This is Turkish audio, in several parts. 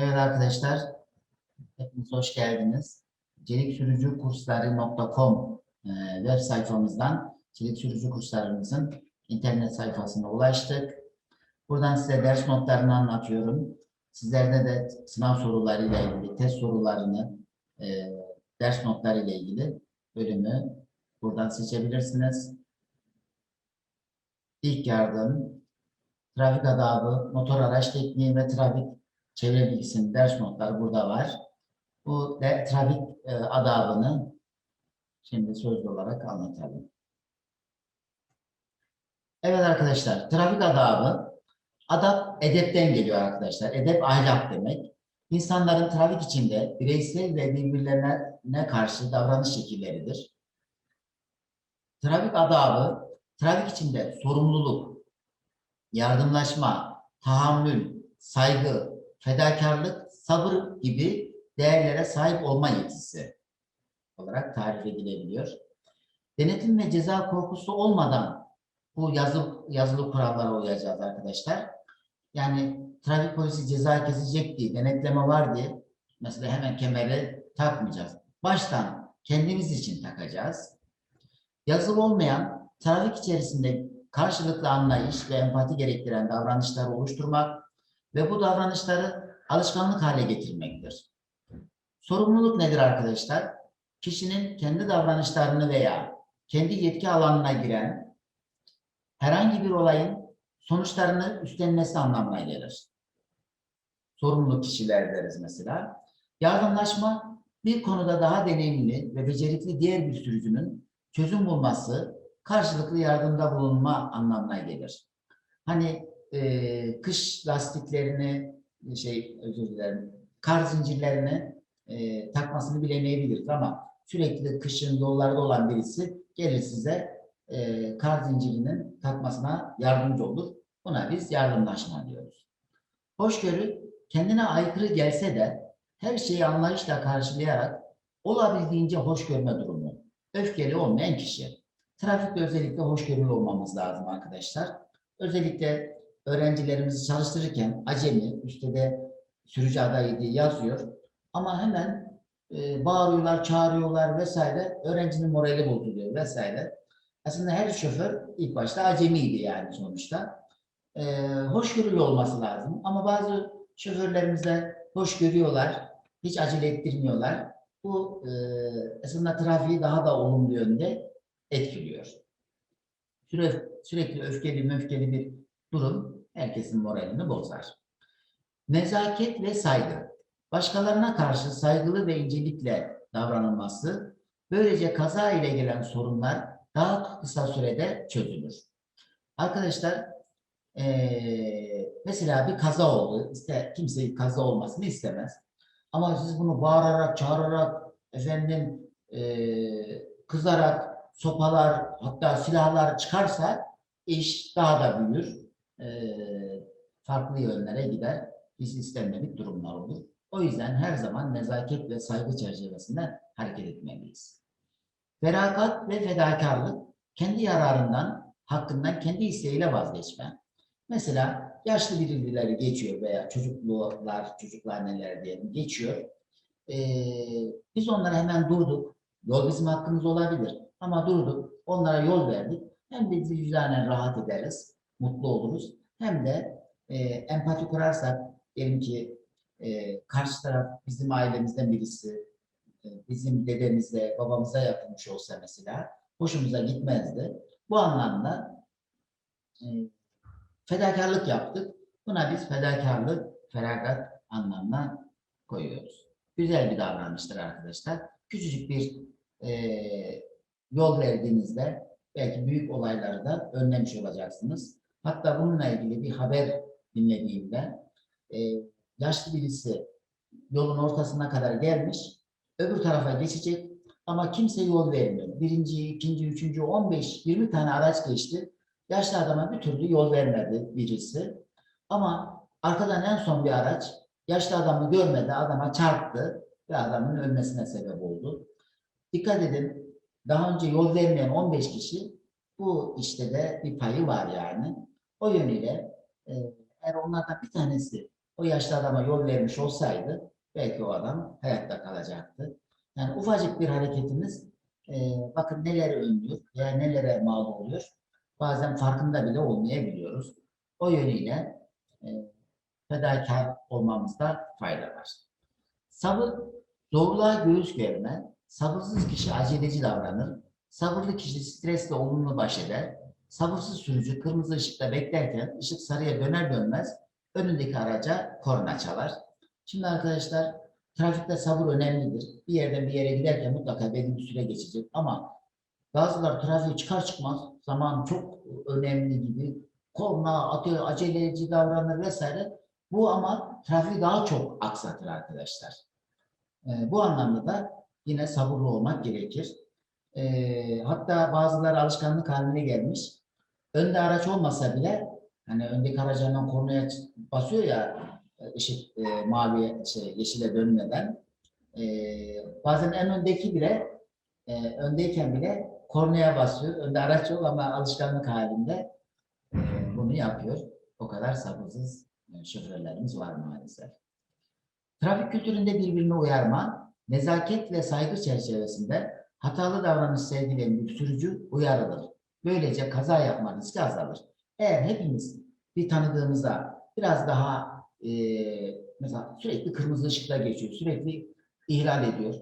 Evet arkadaşlar, hepiniz hoş geldiniz. Çelik e, web sayfamızdan çelik sürücü kurslarımızın internet sayfasına ulaştık. Buradan size ders notlarını anlatıyorum. Sizlerde de sınav sorularıyla ilgili, test sorularını, e, ders notlarıyla ilgili bölümü buradan seçebilirsiniz. İlk yardım, trafik adabı, motor araç tekniği ve trafik çevre bilgisinin ders notları burada var. Bu de, trafik e, adabını şimdi sözlü olarak anlatalım. Evet arkadaşlar, trafik adabı, adab edepten geliyor arkadaşlar. Edep ahlak demek. İnsanların trafik içinde bireysel ve birbirlerine karşı davranış şekilleridir. Trafik adabı, trafik içinde sorumluluk, yardımlaşma, tahammül, saygı, fedakarlık, sabır gibi değerlere sahip olma yetisi olarak tarif edilebiliyor. Denetim ve ceza korkusu olmadan bu yazılı, yazılı kurallara uyacağız arkadaşlar. Yani trafik polisi ceza kesecek diye, denetleme var diye mesela hemen kemeri takmayacağız. Baştan kendimiz için takacağız. Yazılı olmayan trafik içerisinde karşılıklı anlayış ve empati gerektiren davranışları oluşturmak ve bu davranışları alışkanlık hale getirmektir. Sorumluluk nedir arkadaşlar? Kişinin kendi davranışlarını veya kendi yetki alanına giren herhangi bir olayın sonuçlarını üstlenmesi anlamına gelir. Sorumlu kişiler deriz mesela. Yardımlaşma bir konuda daha deneyimli ve becerikli diğer bir sürücünün çözüm bulması, karşılıklı yardımda bulunma anlamına gelir. Hani e, kış lastiklerini şey özür dilerim kar zincirlerini e, takmasını bilemeyebiliriz ama sürekli kışın yollarda olan birisi gelir size e, kar zincirinin takmasına yardımcı olur. Buna biz yardımlaşma diyoruz. Hoşgörü kendine aykırı gelse de her şeyi anlayışla karşılayarak olabildiğince hoş görme durumu. Öfkeli olmayan kişi. Trafikte özellikle hoşgörülü olmamız lazım arkadaşlar. Özellikle öğrencilerimizi çalıştırırken acemi, üstte de sürücü adayı diye yazıyor. Ama hemen e, bağırıyorlar, çağırıyorlar vesaire. Öğrencinin morali bozuluyor vesaire. Aslında her şoför ilk başta acemiydi yani sonuçta. E, hoşgörülü olması lazım. Ama bazı şoförlerimiz de hoş görüyorlar, hiç acele ettirmiyorlar. Bu e, aslında trafiği daha da olumlu yönde etkiliyor. Süre, sürekli öfkeli möfkeli bir durum herkesin moralini bozar. Nezaket ve saygı. Başkalarına karşı saygılı ve incelikle davranılması, böylece kaza ile gelen sorunlar daha kısa sürede çözülür. Arkadaşlar, eee, mesela bir kaza oldu. İşte kimse kaza olmasını istemez. Ama siz bunu bağırarak, çağırarak, efendim eee, kızarak, sopalar, hatta silahlar çıkarsa iş daha da büyür. Eee, farklı yönlere gider. Hiç istenmedik durumlar olur. O yüzden her zaman nezaket ve saygı çerçevesinde hareket etmeliyiz. Feragat ve fedakarlık kendi yararından, hakkından kendi isteğiyle vazgeçme. Mesela yaşlı birileri geçiyor veya çocuklar, çocuklar neler diyelim geçiyor. Ee, biz onlara hemen durduk. Yol bizim hakkımız olabilir. Ama durduk, onlara yol verdik. Hem biz vicdanen rahat ederiz, mutlu oluruz. Hem de e, empati kurarsak, diyelim ki e, karşı taraf bizim ailemizden birisi, e, bizim dedemize, babamıza yapılmış olsa mesela, hoşumuza gitmezdi. Bu anlamda e, fedakarlık yaptık. Buna biz fedakarlık, feragat anlamına koyuyoruz. Güzel bir davranıştır arkadaşlar. Küçücük bir e, yol verdiğinizde belki büyük olayları da önlemiş olacaksınız. Hatta bununla ilgili bir haber dinlediğimde e, yaşlı birisi yolun ortasına kadar gelmiş, öbür tarafa geçecek ama kimse yol vermiyor. Birinci, ikinci, üçüncü, 15, 20 tane araç geçti. Yaşlı adama bir türlü yol vermedi birisi. Ama arkadan en son bir araç yaşlı adamı görmedi, adama çarptı ve adamın ölmesine sebep oldu. Dikkat edin, daha önce yol vermeyen 15 kişi bu işte de bir payı var yani. O yönüyle e, eğer onlardan bir tanesi o yaşlı adama yol vermiş olsaydı belki o adam hayatta kalacaktı. Yani ufacık bir hareketimiz e, bakın neler önlüyor veya nelere mal oluyor. Bazen farkında bile olmayabiliyoruz. O yönüyle e, fedakar olmamızda fayda var. Sabır, zorluğa göğüs germe, sabırsız kişi aceleci davranır, sabırlı kişi stresle olumlu baş eder, sabırsız sürücü kırmızı ışıkta beklerken ışık sarıya döner dönmez önündeki araca korna çalar. Şimdi arkadaşlar trafikte sabır önemlidir. Bir yerden bir yere giderken mutlaka belli bir süre geçecek ama bazılar trafiğe çıkar çıkmaz zaman çok önemli gibi korna atıyor, aceleci davranır vesaire. Bu ama trafiği daha çok aksatır arkadaşlar. Ee, bu anlamda da yine sabırlı olmak gerekir. Ee, hatta bazıları alışkanlık haline gelmiş. Önde araç olmasa bile hani öndeki aracından kornaya basıyor ya e, ışık e, mavi şey yeşile dönmeden e, bazen en öndeki bile e, öndeyken bile kornaya basıyor. Önde araç yok ama alışkanlık halinde e, bunu yapıyor. O kadar sabırsız e, şoförlerimiz var maalesef. Trafik kültüründe birbirini uyarma, nezaket ve saygı çerçevesinde hatalı davranış sergileyen bir uyarılır. Böylece kaza yapma riski azalır. Eğer hepimiz bir tanıdığımızda biraz daha e, mesela sürekli kırmızı ışıkta geçiyor, sürekli ihlal ediyor.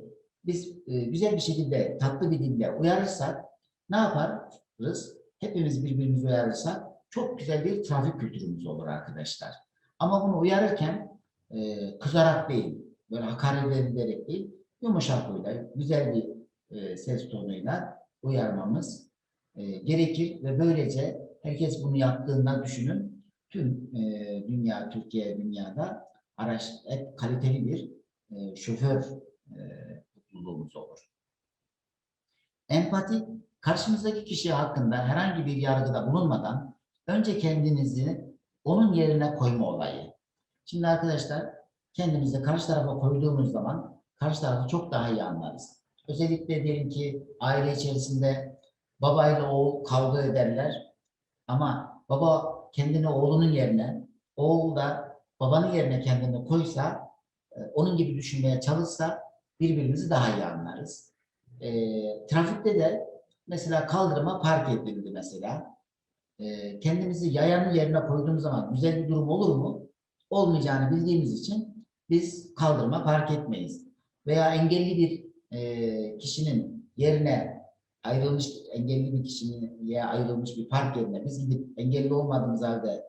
Biz e, güzel bir şekilde, tatlı bir dille uyarırsak ne yaparız? Hepimiz birbirimizi uyarırsak çok güzel bir trafik kültürümüz olur arkadaşlar. Ama bunu uyarırken e, kızarak değil, böyle hakaret edilerek değil, yumuşaklığıyla, güzel bir e, ses tonuyla uyarmamız e, gerekir ve böylece herkes bunu yaptığında düşünün tüm e, dünya, Türkiye, dünyada araç hep kaliteli bir e, şoför e, olur. Empati, karşımızdaki kişi hakkında herhangi bir yargıda bulunmadan önce kendinizi onun yerine koyma olayı. Şimdi arkadaşlar kendimizi karşı tarafa koyduğumuz zaman karşı tarafı çok daha iyi anlarız. Özellikle diyelim ki aile içerisinde babayla oğul kavga ederler ama baba kendini oğlunun yerine, oğul da babanın yerine kendini koysa, e, onun gibi düşünmeye çalışsa birbirimizi daha iyi anlarız. E, trafikte de mesela kaldırıma park edildi mesela. E, kendimizi yayanın yerine koyduğumuz zaman güzel bir durum olur mu? Olmayacağını bildiğimiz için biz kaldırıma park etmeyiz. Veya engelli bir e, kişinin yerine ayrılmış engelli bir kişinin ya ayrılmış bir park yerine biz gidip engelli olmadığımız halde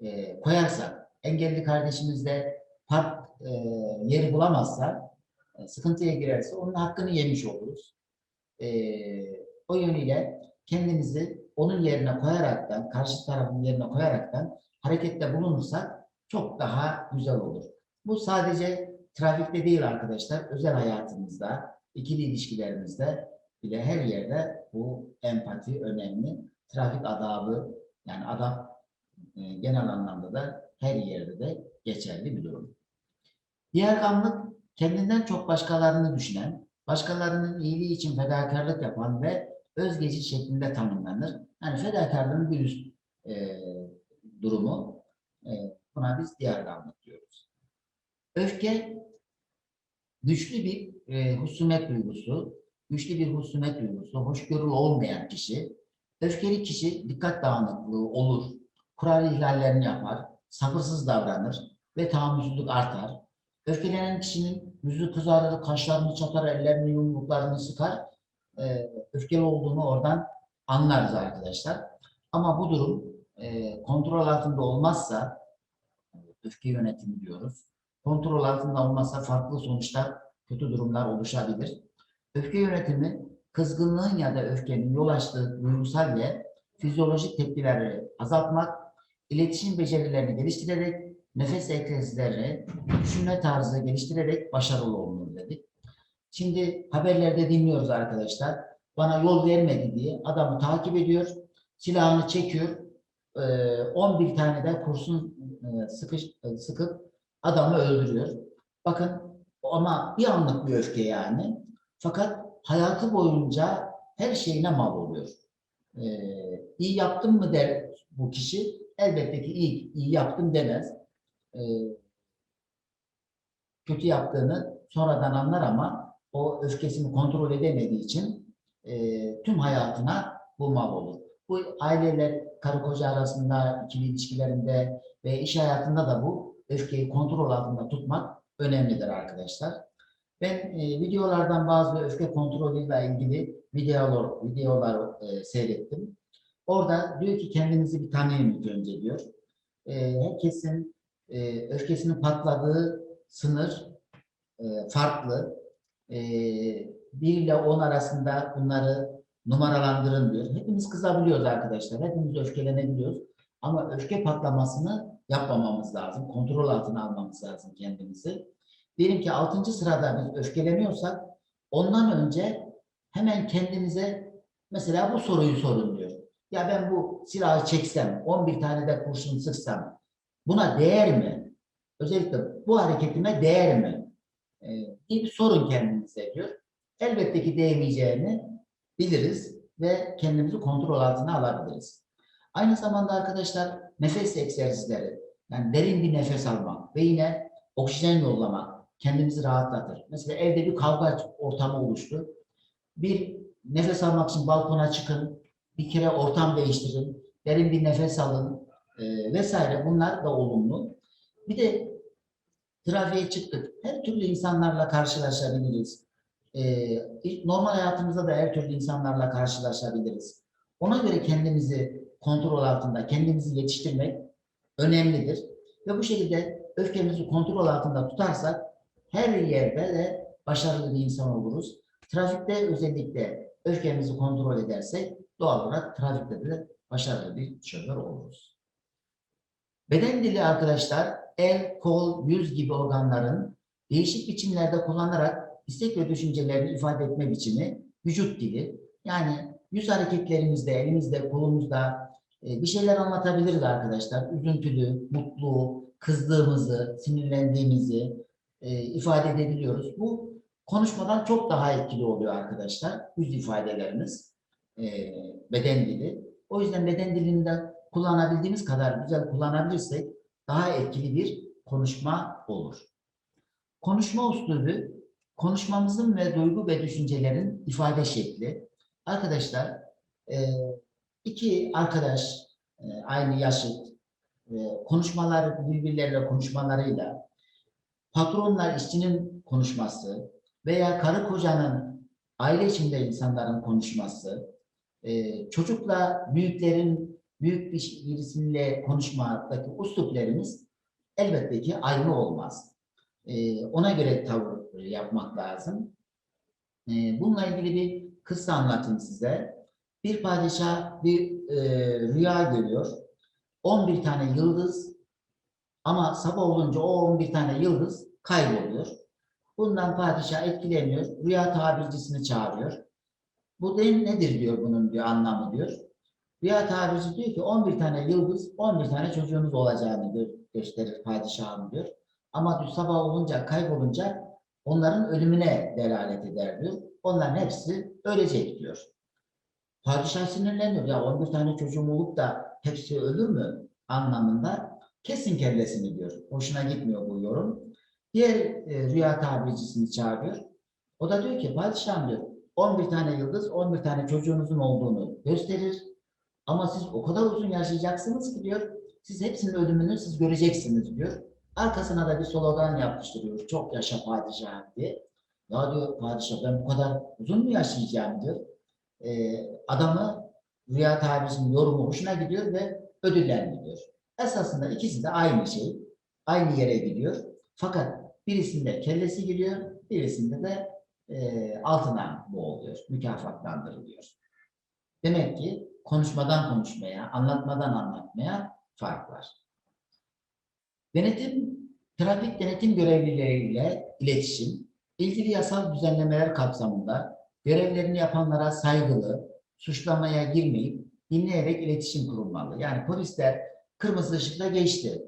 e, koyarsak engelli kardeşimiz de park e, yeri bulamazsa e, sıkıntıya girerse onun hakkını yemiş oluruz. E, o yönüyle kendimizi onun yerine koyaraktan, karşı tarafın yerine koyaraktan harekette bulunursak çok daha güzel olur. Bu sadece trafikte değil arkadaşlar, özel hayatımızda, ikili ilişkilerimizde bile her yerde bu empati önemli. Trafik adabı yani adam e, genel anlamda da her yerde de geçerli bir durum. Diğer gamlık kendinden çok başkalarını düşünen, başkalarının iyiliği için fedakarlık yapan ve özgeci şeklinde tanımlanır. Yani fedakarlığın bir üst e, durumu. E, buna biz diğer gamlık diyoruz. Öfke güçlü bir e, husumet duygusu, güçlü bir husumet duygusu, hoşgörülü olmayan kişi, öfkeli kişi dikkat dağınıklığı olur, kural ihlallerini yapar, sabırsız davranır ve tahammülsüzlük artar. Öfkelenen kişinin yüzü kızarır, kaşlarını çatar, ellerini yumruklarını sıkar. Ee, öfkeli olduğunu oradan anlarız arkadaşlar. Ama bu durum e, kontrol altında olmazsa, öfke yönetimi diyoruz. Kontrol altında olmazsa farklı sonuçlar, kötü durumlar oluşabilir. Öfke yönetimi, kızgınlığın ya da öfkenin yol açtığı duygusal ve fizyolojik tepkileri azaltmak, iletişim becerilerini geliştirerek, nefes egzersizlerini, düşünme tarzı geliştirerek başarılı olunur dedik. Şimdi haberlerde dinliyoruz arkadaşlar. Bana yol vermedi diye adamı takip ediyor, silahını çekiyor, 11 tane de kurşun sıkış, sıkıp adamı öldürüyor. Bakın ama bir anlık bir öfke yani. Fakat hayatı boyunca her şeyine mal oluyor. Ee, iyi yaptım mı der bu kişi. Elbette ki iyi, iyi yaptım demez. Ee, kötü yaptığını sonradan anlar ama o öfkesini kontrol edemediği için e, tüm hayatına bu mal olur. Bu aileler karı koca arasında, ikili ilişkilerinde ve iş hayatında da bu öfkeyi kontrol altında tutmak önemlidir arkadaşlar. Ben e, videolardan bazı öfke kontrolüyle ilgili videolar, videolar e, seyrettim. Orada diyor ki kendinizi bir tanıyın ilk önce diyor. E, herkesin e, öfkesinin patladığı sınır e, farklı. E, 1 ile 10 arasında bunları numaralandırın diyor. Hepimiz kızabiliyoruz arkadaşlar. Hepimiz öfkelenebiliyoruz. Ama öfke patlamasını yapmamamız lazım. Kontrol altına almamız lazım kendimizi. Diyelim ki 6. sırada biz öfkeleniyorsak ondan önce hemen kendimize mesela bu soruyu sorun diyor. Ya ben bu silahı çeksem, 11 tane de kurşun sıksam buna değer mi? Özellikle bu hareketime değer mi? Ee, diye bir sorun kendinize diyor. Elbette ki değmeyeceğini biliriz ve kendimizi kontrol altına alabiliriz. Aynı zamanda arkadaşlar nefes egzersizleri, yani derin bir nefes almak ve yine oksijen yollamak kendimizi rahatlatır. Mesela evde bir kavga ortamı oluştu. Bir nefes almak için balkona çıkın, bir kere ortam değiştirin, derin bir nefes alın e, vesaire bunlar da olumlu. Bir de trafiğe çıktık. Her türlü insanlarla karşılaşabiliriz. E, normal hayatımızda da her türlü insanlarla karşılaşabiliriz. Ona göre kendimizi kontrol altında, kendimizi yetiştirmek önemlidir. Ve bu şekilde öfkemizi kontrol altında tutarsak her yerde de başarılı bir insan oluruz. Trafikte özellikle öfkemizi kontrol edersek doğal olarak trafikte de başarılı bir şoför oluruz. Beden dili arkadaşlar el, kol, yüz gibi organların değişik biçimlerde kullanarak istek ve düşüncelerini ifade etme biçimi vücut dili. Yani yüz hareketlerimizde, elimizde, kolumuzda bir şeyler anlatabiliriz arkadaşlar. Üzüntülü, mutlu, kızdığımızı, sinirlendiğimizi e, ifade edebiliyoruz. Bu konuşmadan çok daha etkili oluyor arkadaşlar. Yüz ifadelerimiz, e, beden dili. O yüzden beden dilini de kullanabildiğimiz kadar güzel kullanabilirsek daha etkili bir konuşma olur. Konuşma usulü, konuşmamızın ve duygu ve düşüncelerin ifade şekli. Arkadaşlar, e, iki arkadaş e, aynı yaşıt, e, konuşmaları birbirleriyle konuşmalarıyla patronla işçinin konuşması veya karı kocanın aile içinde insanların konuşması, e, çocukla büyüklerin büyük bir birisiyle konuşmadaki usluplerimiz elbette ki aynı olmaz. E, ona göre tavır yapmak lazım. Bununla ilgili bir kıssa anlatayım size. Bir padişah bir e, rüya görüyor. 11 tane yıldız ama sabah olunca o 11 tane yıldız kayboluyor. Bundan padişah etkileniyor. Rüya tabircisini çağırıyor. Bu değil nedir diyor bunun diyor anlamı diyor. Rüya tabirci diyor ki 11 tane yıldız 11 tane çocuğunuz olacağını gö gösterir padişahım diyor. Ama diyor, sabah olunca kaybolunca onların ölümüne delalet eder diyor. Onların hepsi ölecek diyor. Padişah sinirleniyor. Ya 11 tane çocuğum olup da hepsi ölür mü anlamında kesin kellesini diyor. Hoşuna gitmiyor bu yorum. Diğer e, rüya tabircisini çağırıyor. O da diyor ki padişahım diyor 11 tane yıldız 11 tane çocuğunuzun olduğunu gösterir. Ama siz o kadar uzun yaşayacaksınız ki diyor siz hepsinin ölümünü siz göreceksiniz diyor. Arkasına da bir slogan yapıştırıyor. Çok yaşa padişahım diye. Ya diyor padişah ben bu kadar uzun mu yaşayacağım diyor. Ee, adamı rüya tabirinin yorumu hoşuna gidiyor ve ödüllendiriyor. Esasında ikisi de aynı şey. Aynı yere gidiyor. Fakat birisinde kellesi gidiyor, birisinde de e, altına boğuluyor, mükafatlandırılıyor. Demek ki konuşmadan konuşmaya, anlatmadan anlatmaya fark var. Denetim, trafik denetim görevlileriyle iletişim, ilgili yasal düzenlemeler kapsamında görevlerini yapanlara saygılı, suçlamaya girmeyip dinleyerek iletişim kurulmalı. Yani polisler kırmızı ışıkta geçti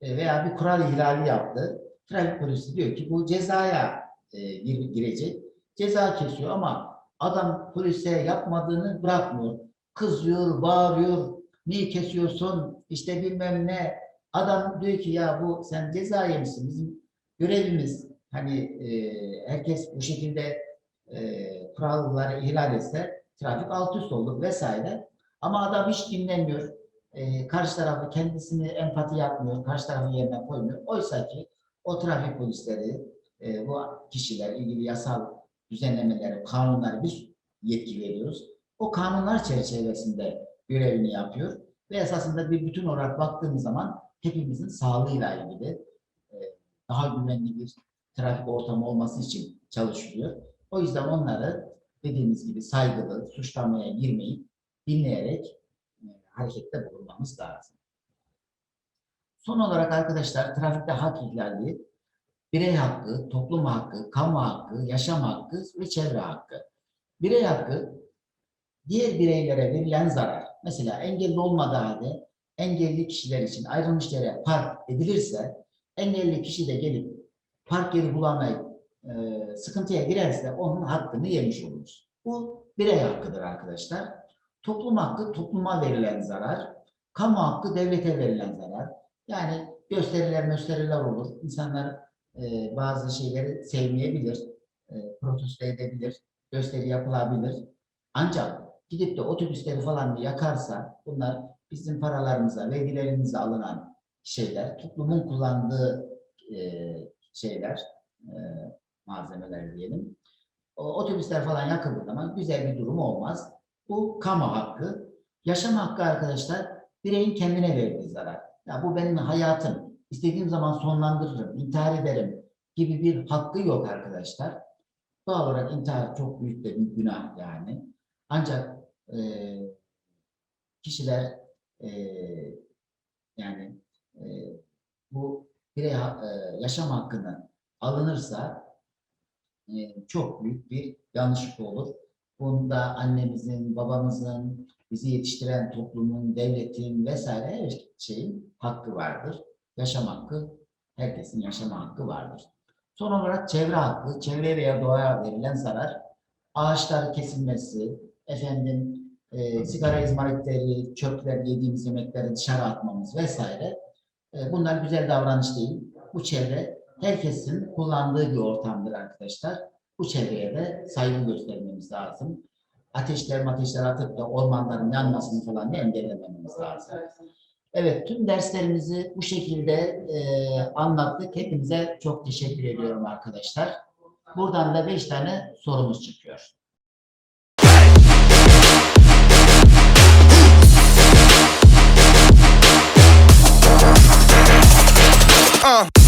e, veya bir kural ihlali yaptı. Trafik polisi diyor ki bu cezaya e, gir- girecek. Ceza kesiyor ama adam polise yapmadığını bırakmıyor. Kızıyor, bağırıyor. Niye kesiyorsun? İşte bilmem ne. Adam diyor ki ya bu sen ceza yemişsin. Bizim görevimiz hani e, herkes bu şekilde e, kuralları ihlal etse trafik alt üst olur vesaire. Ama adam hiç dinlemiyor. E, karşı tarafı kendisini empati yapmıyor. Karşı tarafı yerine koymuyor. Oysa ki o trafik polisleri, e, bu kişiler ilgili yasal düzenlemeleri, kanunları biz yetki veriyoruz. O kanunlar çerçevesinde görevini yapıyor ve esasında bir bütün olarak baktığımız zaman hepimizin sağlığıyla ilgili e, daha güvenli bir trafik ortamı olması için çalışılıyor. O yüzden onları dediğimiz gibi saygılı, suçlamaya girmeyip dinleyerek e, harekette bulunmamız lazım. Son olarak arkadaşlar trafikte hak ihlali birey hakkı, toplum hakkı, kamu hakkı, yaşam hakkı ve çevre hakkı. Birey hakkı diğer bireylere verilen zarar. Mesela engelli olmadığı halde engelli kişiler için ayrılmış yere park edilirse engelli kişi de gelip park yeri bulamayıp e, sıkıntıya girerse onun hakkını yemiş oluruz. Bu birey hakkıdır arkadaşlar. Toplum hakkı topluma verilen zarar. Kamu hakkı devlete verilen zarar. Yani gösteriler gösteriler olur. İnsanlar e, bazı şeyleri sevmeyebilir, e, protesto edebilir, gösteri yapılabilir. Ancak gidip de otobüsleri falan yakarsa bunlar bizim paralarımıza, vergilerimize alınan şeyler, toplumun kullandığı e, şeyler, e, malzemeler diyelim. Otobüsler falan yakıldığı zaman güzel bir durum olmaz. Bu kamu hakkı. Yaşam hakkı arkadaşlar bireyin kendine verdiği zarar. Ya bu benim hayatım. İstediğim zaman sonlandırırım, intihar ederim gibi bir hakkı yok arkadaşlar. Doğal olarak intihar çok büyük bir günah yani. Ancak e, kişiler e, yani e, bu birey e, yaşam hakkını alınırsa e, çok büyük bir yanlışlık olur. Bunda annemizin, babamızın, bizi yetiştiren toplumun, devletin vesaire her şeyin hakkı vardır. Yaşam hakkı, herkesin yaşama hakkı vardır. Son olarak çevre hakkı, çevreye veya doğaya verilen zarar, ağaçlar kesilmesi, efendim e, sigara izmaritleri, çöpler, yediğimiz yemekleri dışarı atmamız vesaire. E, bunlar güzel davranış değil. Bu çevre herkesin kullandığı bir ortamdır arkadaşlar. Bu çevreye de saygı göstermemiz lazım. Ateşler ateşler atıp da ormanların yanmasını falan da engellememiz lazım. Evet, tüm derslerimizi bu şekilde e, anlattık. Hepinize çok teşekkür ediyorum arkadaşlar. Buradan da beş tane sorumuz çıkıyor. Uh.